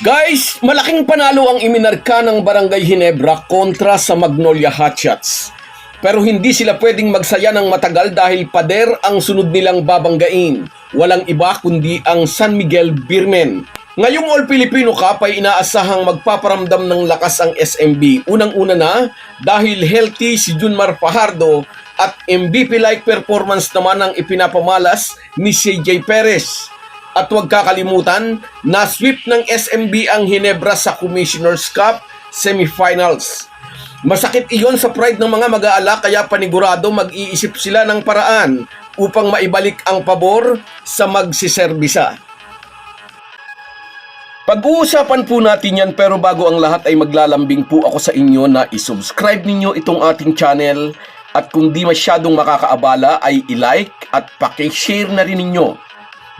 Guys, malaking panalo ang iminarka ng Barangay Hinebra kontra sa Magnolia Hotshots. Pero hindi sila pwedeng magsaya ng matagal dahil pader ang sunod nilang babanggain. Walang iba kundi ang San Miguel Beermen. Ngayong All Filipino Cup ay inaasahang magpaparamdam ng lakas ang SMB. Unang-una na dahil healthy si Junmar Fajardo at MVP-like performance naman ang ipinapamalas ni CJ Perez. At huwag kakalimutan, na-sweep ng SMB ang Hinebra sa Commissioner's Cup semifinals. Masakit iyon sa pride ng mga mag-aala kaya panigurado mag-iisip sila ng paraan upang maibalik ang pabor sa magsiserbisa. Pag-uusapan po natin yan pero bago ang lahat ay maglalambing po ako sa inyo na isubscribe ninyo itong ating channel at kung di masyadong makakaabala ay i-like at pakishare na rin ninyo.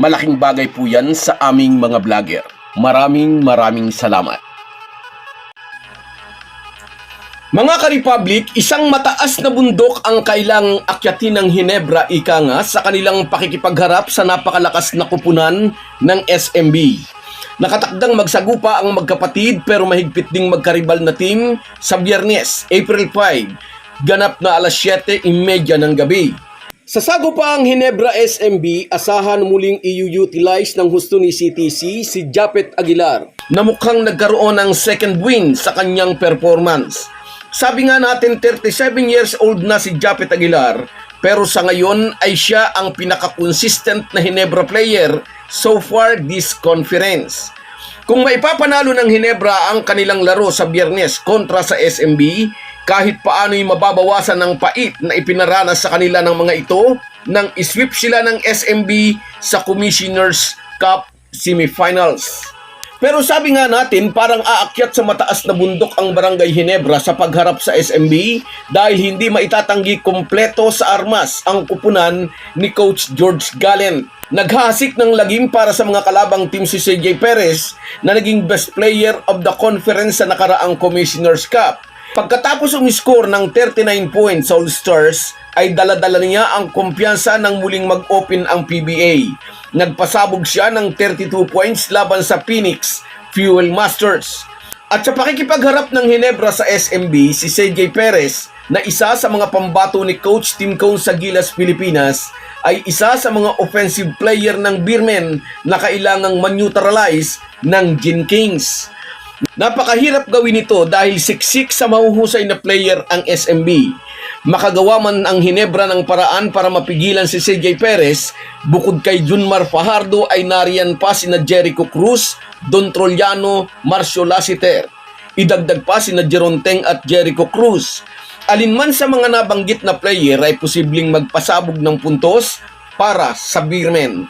Malaking bagay po yan sa aming mga vlogger. Maraming maraming salamat. Mga ka-Republic, isang mataas na bundok ang kailang akyatin ng Hinebra ika nga sa kanilang pakikipagharap sa napakalakas na kupunan ng SMB. Nakatakdang magsagupa ang magkapatid pero mahigpit ding magkaribal na team sa biyernes, April 5, ganap na alas 7.30 ng gabi. Sa sagupang Hinebra SMB, asahan muling i-utilize ng husto ni CTC si Japet Aguilar na mukhang nagkaroon ng second win sa kanyang performance. Sabi nga natin 37 years old na si Japet Aguilar pero sa ngayon ay siya ang pinaka-consistent na Hinebra player so far this conference. Kung maipapanalo ng Hinebra ang kanilang laro sa biyernes kontra sa SMB, kahit paano'y mababawasan ng pait na ipinaranas sa kanila ng mga ito nang isweep sila ng SMB sa Commissioner's Cup semifinals. Pero sabi nga natin, parang aakyat sa mataas na bundok ang Barangay Hinebra sa pagharap sa SMB dahil hindi maitatanggi kompleto sa armas ang kupunan ni Coach George Gallen. Naghasik ng lagim para sa mga kalabang team si CJ Perez na naging best player of the conference sa nakaraang Commissioner's Cup. Pagkatapos umiscore ng 39 points sa All-Stars, ay daladala niya ang kumpiyansa ng muling mag-open ang PBA. Nagpasabog siya ng 32 points laban sa Phoenix Fuel Masters. At sa pakikipagharap ng Hinebra sa SMB, si CJ Perez na isa sa mga pambato ni Coach Tim Cone sa Gilas, Pilipinas, ay isa sa mga offensive player ng Beermen na kailangang man-neutralize ng Gin Kings. Napakahirap gawin ito dahil siksik sa mahuhusay na player ang SMB. Makagawa man ang Hinebra ng paraan para mapigilan si CJ Perez, bukod kay Junmar Fajardo ay nariyan pa sina Jericho Cruz, Don Troliano, Marcio Lassiter. Idagdag pa sina Jeronteng at Jericho Cruz. Alinman sa mga nabanggit na player ay posibleng magpasabog ng puntos para sa Beermen.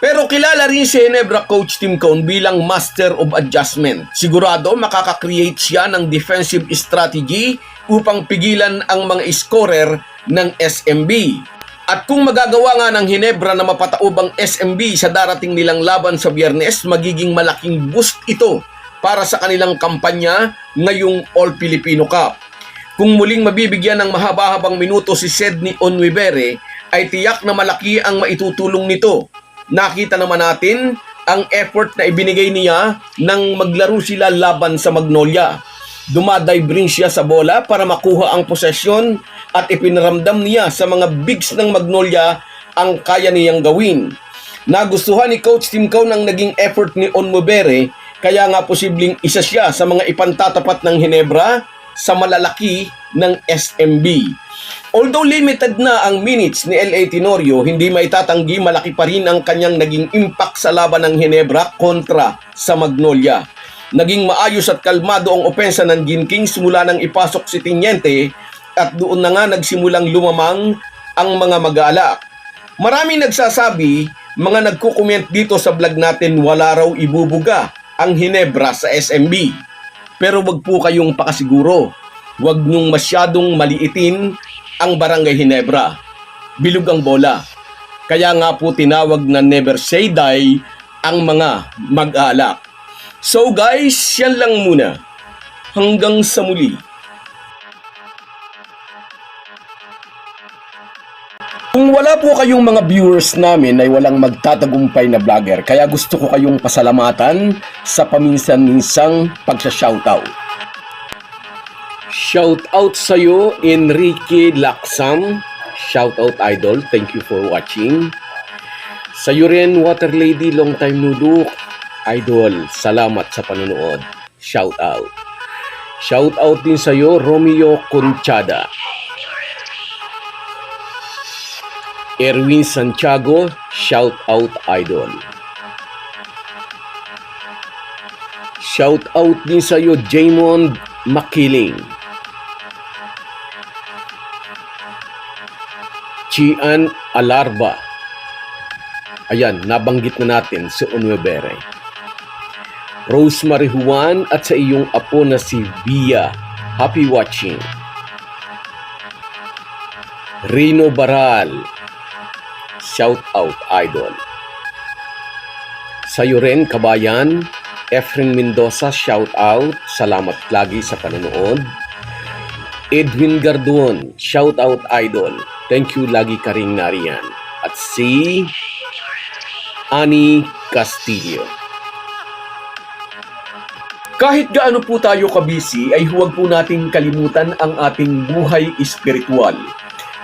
Pero kilala rin si Hinebra coach Tim Cone bilang master of adjustment. Sigurado makaka-create siya ng defensive strategy upang pigilan ang mga scorer ng SMB. At kung magagawa nga ng Hinebra na mapataob ang SMB sa darating nilang laban sa biyernes, magiging malaking boost ito para sa kanilang kampanya ngayong All Filipino Cup. Kung muling mabibigyan ng mahaba-habang minuto si Sedney Onwibere, ay tiyak na malaki ang maitutulong nito nakita naman natin ang effort na ibinigay niya nang maglaro sila laban sa Magnolia. Dumadive rin siya sa bola para makuha ang posesyon at ipinaramdam niya sa mga bigs ng Magnolia ang kaya niyang gawin. Nagustuhan ni Coach Tim Cone ang naging effort ni Onmobere kaya nga posibleng isa siya sa mga ipantatapat ng Hinebra sa malalaki ng SMB. Although limited na ang minutes ni L.A. Tenorio, hindi maitatanggi malaki pa rin ang kanyang naging impact sa laban ng Hinebra kontra sa Magnolia. Naging maayos at kalmado ang opensa ng Gin Kings simula nang ipasok si Tiniente at doon na nga nagsimulang lumamang ang mga mag-aalak. Marami nagsasabi, mga nagkukomment dito sa vlog natin wala raw ibubuga ang Hinebra sa SMB. Pero wag po kayong pakasiguro. Huwag niyong masyadong maliitin ang Barangay Hinebra. Bilog ang bola. Kaya nga po tinawag na never say die ang mga mag-aalak. So guys, yan lang muna. Hanggang sa muli. Kung wala po kayong mga viewers namin ay walang magtatagumpay na vlogger, kaya gusto ko kayong pasalamatan sa paminsan-minsang pagsha-shoutout. Shoutout sa iyo, Enrique Laksam. Shoutout idol, thank you for watching. Sa iyo rin, Water Lady, long time look. Idol, salamat sa panonood. Shoutout. Shoutout din sa iyo, Romeo Conchada. Erwin Santiago, shout out idol. Shout out din sa iyo Jamon Makiling. Chian Alarba. Ayan, nabanggit na natin si Onwebere. Rosemary Juan at sa iyong apo na si Via. Happy watching. Rino Baral. Shout out, idol. Sa'yo rin, kabayan. Efren Mendoza, shout out. Salamat lagi sa panonood. Edwin Gardon, shout out, idol. Thank you lagi ka ring nariyan. At si Ani Castillo. Kahit gaano po tayo kabisi, ay huwag po nating kalimutan ang ating buhay espiritual.